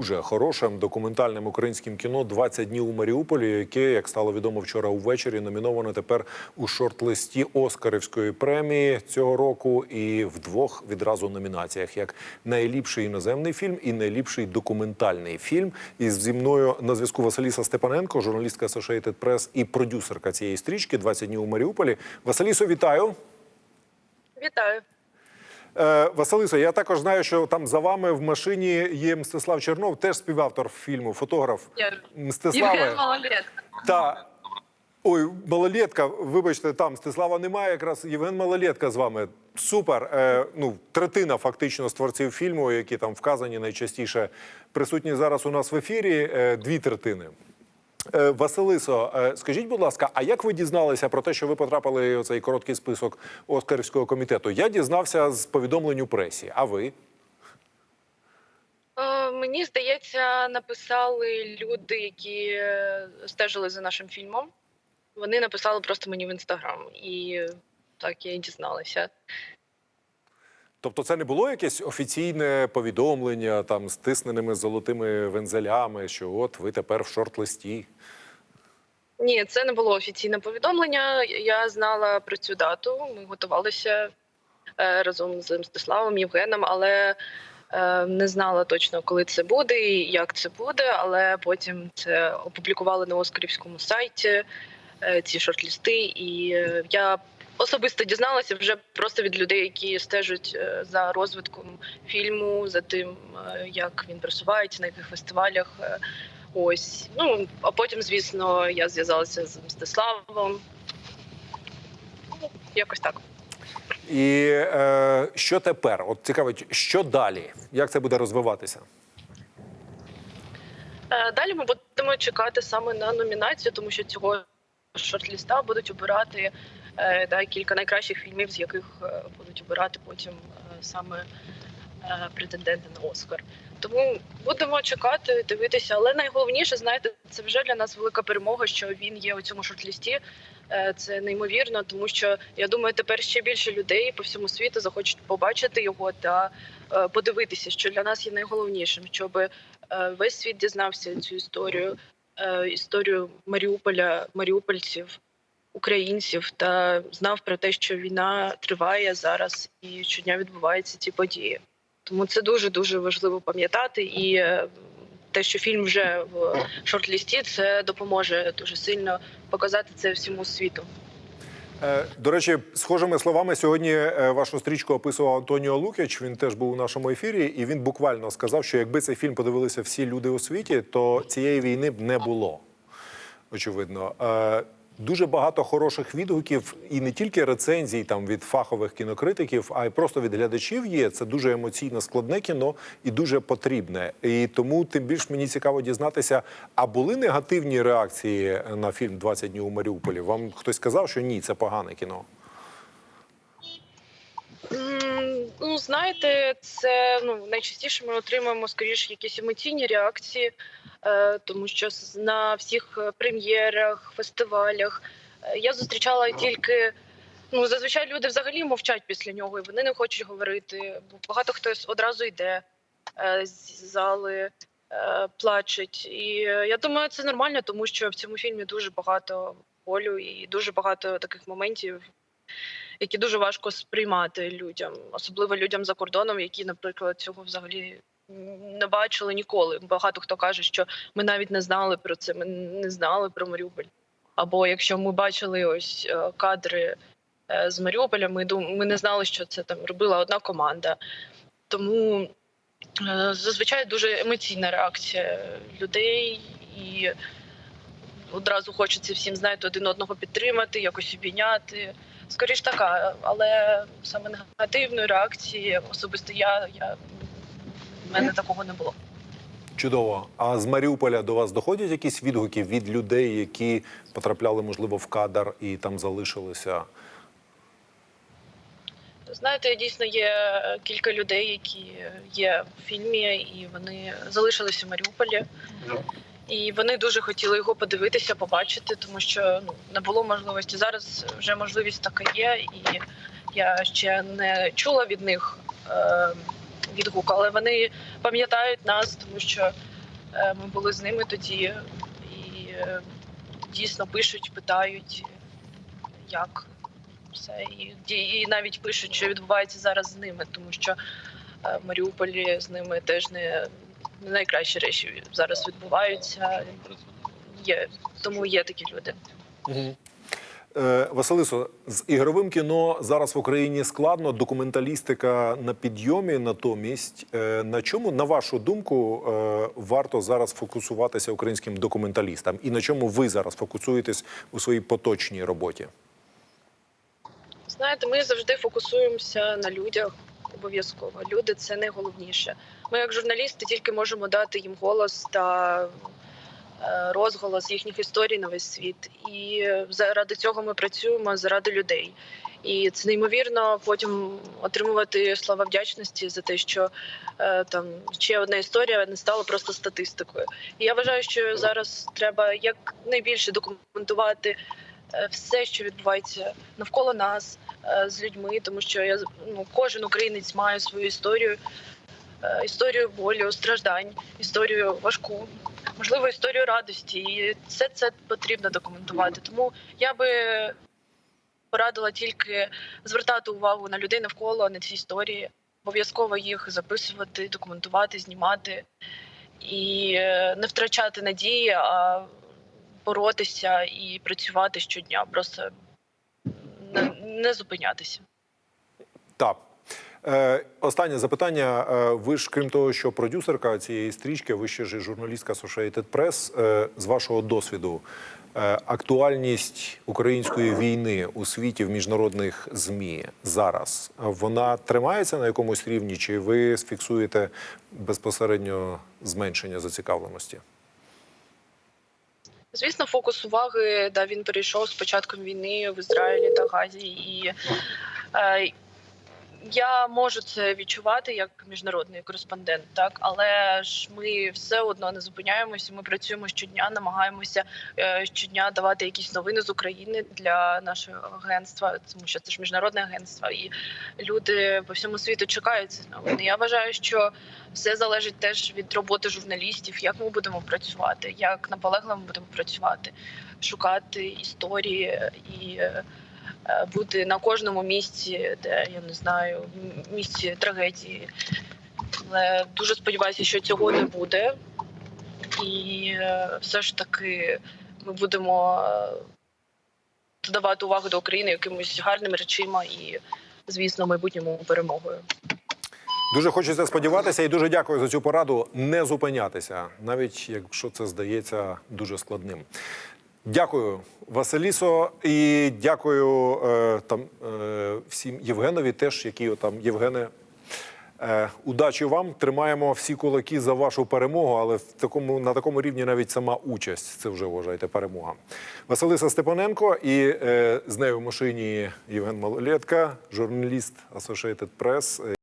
Дуже хорошим документальним українським кіно «20 днів у Маріуполі, яке, як стало відомо вчора увечері, номіновано тепер у шорт-листі Оскарівської премії цього року і в двох відразу номінаціях: як найліпший іноземний фільм і найліпший документальний фільм. І зі мною на зв'язку Василіса Степаненко, журналістка Associated Press і продюсерка цієї стрічки «20 днів у Маріуполі. Василісо, вітаю. Вітаю. Е, Василисо, я також знаю, що там за вами в машині є Мстислав Чернов, теж співавтор фільму, фотограф. Мстиславе. Та ой, малолетка. Вибачте, там Мстислава немає. Якраз Євген Малолетка з вами. Супер. Е, ну, третина фактично з творців фільму, які там вказані найчастіше присутні зараз у нас в ефірі. Е, дві третини. Е, Василисо, е, скажіть, будь ласка, а як ви дізналися про те, що ви потрапили у цей короткий список Оскарівського комітету? Я дізнався з повідомлень у пресі. А ви? Е, Мені здається, написали люди, які стежили за нашим фільмом. Вони написали просто мені в інстаграм, і так я і дізналася. Тобто, це не було якесь офіційне повідомлення там з тисненими золотими вензелями, що от ви тепер в шорт-листі. Ні, це не було офіційне повідомлення. Я знала про цю дату. Ми готувалися е, разом з Мстиславом, Євгеном, але е, не знала точно, коли це буде і як це буде. Але потім це опублікували на Оскарівському сайті е, ці шорт-лісти, і я особисто дізналася вже просто від людей, які стежать е, за розвитком фільму, за тим, е, як він просувається, на яких фестивалях. е, Ось, ну а потім, звісно, я зв'язалася з Мстиславом. Якось так. І е, що тепер? От цікавить, що далі? Як це буде розвиватися? Е, Далі ми будемо чекати саме на номінацію, тому що цього шорт-ліста будуть обирати да, кілька найкращих фільмів, з яких е, будуть обирати потім е, саме е, претенденти на Оскар. Тому будемо чекати, дивитися. Але найголовніше, знаєте, це вже для нас велика перемога, що він є у цьому шорт-лісті. Е, Це неймовірно, тому що я думаю, тепер ще більше людей по всьому світу захочуть побачити його та е, подивитися, що для нас є найголовнішим, щоб е, весь світ дізнався цю історію, е, історію Маріуполя, маріупольців, українців та знав про те, що війна триває зараз і щодня відбуваються ці події. Тому це дуже дуже важливо пам'ятати і. е, Те, що фільм вже в шорт-лісті, це допоможе дуже сильно показати це всьому світу. Е, До речі, схожими словами сьогодні е, вашу стрічку описував Антоніо Лукіч. Він теж був у нашому ефірі, і він буквально сказав, що якби цей фільм подивилися всі люди у світі, то цієї війни б не було. Очевидно. Дуже багато хороших відгуків, і не тільки рецензій там від фахових кінокритиків, а й просто від глядачів є. Це дуже емоційно складне кіно і дуже потрібне. І тому тим більш мені цікаво дізнатися, а були негативні реакції на фільм «20 днів у Маріуполі? Вам хтось сказав, що ні, це погане кіно. Ну, знаєте, це ну найчастіше ми отримуємо скоріше якісь емоційні реакції, тому що на всіх е, прем'єрах, фестивалях е, я зустрічала тільки. Ну, зазвичай люди взагалі мовчать після нього, і вони не хочуть говорити. Бо багато хто одразу йде е, з зали, е, плачуть. І е, я думаю, це нормально, тому що в цьому фільмі дуже багато болю і дуже багато таких моментів, які дуже важко сприймати людям, особливо людям за кордоном, які, наприклад, цього взагалі не бачили ніколи. Багато хто каже, що ми навіть не знали про це, ми не знали про Маріуполь. Або якщо ми бачили ось е, кадри е, з Маріуполя, ми дум... ми не знали, що це там робила одна команда. Тому е, зазвичай дуже емоційна реакція людей і одразу хочеться всім знаєте, один одного підтримати, якось обійняти. Скоріш така, але саме негативної реакції особисто я, я в мене такого не було. Чудово. А з Маріуполя до вас доходять якісь відгуки від людей, які потрапляли, можливо, в кадр і там залишилися? Знаєте, дійсно є кілька людей, які є в фільмі, і вони залишилися в Маріуполі. І вони дуже хотіли його подивитися, побачити, тому що ну не було можливості. Зараз вже можливість така є, і я ще не чула від них е, відгук, але вони пам'ятають нас, тому що Е, Ми були з ними тоді і е, дійсно пишуть, питають, як все. І, і навіть пишуть, що відбувається зараз з ними, тому що е, в Маріуполі з ними теж не, не найкращі речі зараз відбуваються. Є, тому є такі люди. Е, Василисо, з ігровим кіно зараз в Україні складно. Документалістика на підйомі. Натомість, е, на чому, на вашу думку, е, варто зараз фокусуватися українським документалістам? І на чому ви зараз фокусуєтесь у своїй поточній роботі? Знаєте, ми завжди фокусуємося на людях обов'язково. Люди це найголовніше. Ми, як журналісти, тільки можемо дати їм голос та розголос їхніх історій на весь світ. І заради цього ми працюємо заради людей. І це неймовірно потім отримувати слова вдячності за те, що е, там ще одна історія не стала просто статистикою. І я вважаю, що зараз треба якнайбільше документувати е, все, що відбувається навколо нас е, з людьми, тому що я ну, кожен українець має свою історію, е, історію болю, страждань, історію важку, можливо, історію радості. І все це потрібно документувати. Тому я би порадила тільки звертати увагу на людей навколо, на ці історії, обов'язково їх записувати, документувати, знімати і е, не втрачати надії, а боротися і працювати щодня, просто не, не зупинятися. Так. Е, останнє запитання. Е, ви ж, крім того, що продюсерка цієї стрічки, ви ще ж журналістка Associated Press. Е, з вашого досвіду, актуальність української війни у світі в міжнародних змі зараз вона тримається на якомусь рівні, чи ви сфіксуєте безпосередньо зменшення зацікавленості? Звісно, фокус уваги да він перейшов з початком війни в Ізраїлі та Газі, і я можу це відчувати як міжнародний кореспондент, так але ж ми все одно не зупиняємося. Ми працюємо щодня, намагаємося е, щодня давати якісь новини з України для нашого агентства, тому що це ж міжнародне агентство, і люди по всьому світу чекають ці новини. Я вважаю, що все залежить теж від роботи журналістів, як ми будемо працювати, як наполегливо ми будемо працювати, шукати історії і е, бути на кожному місці, де я не знаю, місці трагедії. Але дуже сподіваюся, що цього не буде, і е, все ж таки ми будемо е, додавати увагу до України якимось гарними речима і, звісно, майбутньому перемогою. Дуже хочеться сподіватися і дуже дякую за цю пораду не зупинятися, навіть якщо це здається дуже складним. Дякую, Василісо, і дякую е, там е, всім Євгенові, теж які там Євгене. Е, удачі вам. Тримаємо всі кулаки за вашу перемогу, але в такому на такому рівні навіть сама участь це вже вважайте перемога. Василиса Степаненко і е, з нею в машині Євген Малолетка, журналіст Associated Press.